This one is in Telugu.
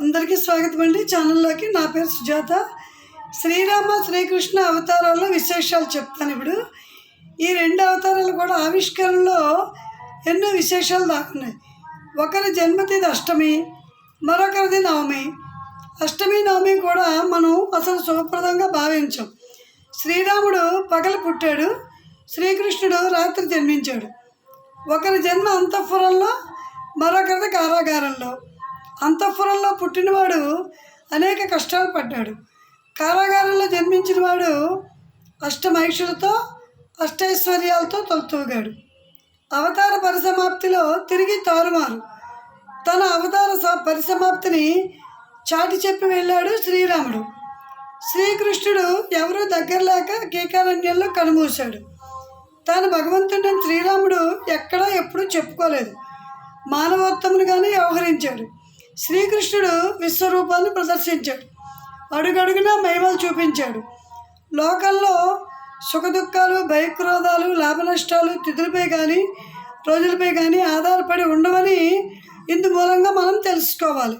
అందరికీ స్వాగతం అండి. ఛానల్లోకి నా పేరు సుజాత. శ్రీరామ శ్రీకృష్ణ అవతారాల్లో విశేషాలు చెప్తాను ఇప్పుడు. ఈ రెండు అవతారాలు కూడా ఆవిష్కరణలో ఎన్నో విశేషాలు దాకున్నాయి ఒకరి జన్మతిది అష్టమి మరొకరిది నవమి. అష్టమి నవమి కూడా మనం అసలు శుభప్రదంగా భావించాం. శ్రీరాముడు పగలు పుట్టాడు శ్రీకృష్ణుడు రాత్రి జన్మించాడు. ఒకరి జన్మ అంతఃపురంలో మరొకరిది కారాగారంలో. అంతఃపురంలో పుట్టినవాడు అనేక కష్టాలు పడ్డాడు. కారాగారంలో జన్మించినవాడు అష్టమైషులతో అష్టైశ్వర్యాలతో తొలతూగాడు. అవతార పరిసమాప్తిలో తిరిగి తారుమారు. తన అవతార స- పరిసమాప్తిని చాటి చెప్పి వెళ్ళాడు శ్రీరాముడు. శ్రీకృష్ణుడు ఎవరూ దగ్గర లేక కీకారణ్యంలో కనుమూశాడు. తాను భగవంతుడిని శ్రీరాముడు ఎక్కడా ఎప్పుడూ చెప్పుకోలేదు. మానవోత్తమునిగానే వ్యవహరించాడు. శ్రీకృష్ణుడు విశ్వరూపాన్ని ప్రదర్శించాడు. అడుగడుగునా మహిమలు చూపించాడు. లోకల్లో సుఖదుఖాలు భయక్రోధాలు లాభనష్టాలు తిథులపై కానీ రోజులపై కానీ ఆధారపడి ఉండవని ఇందు మూలంగా మనం తెలుసుకోవాలి.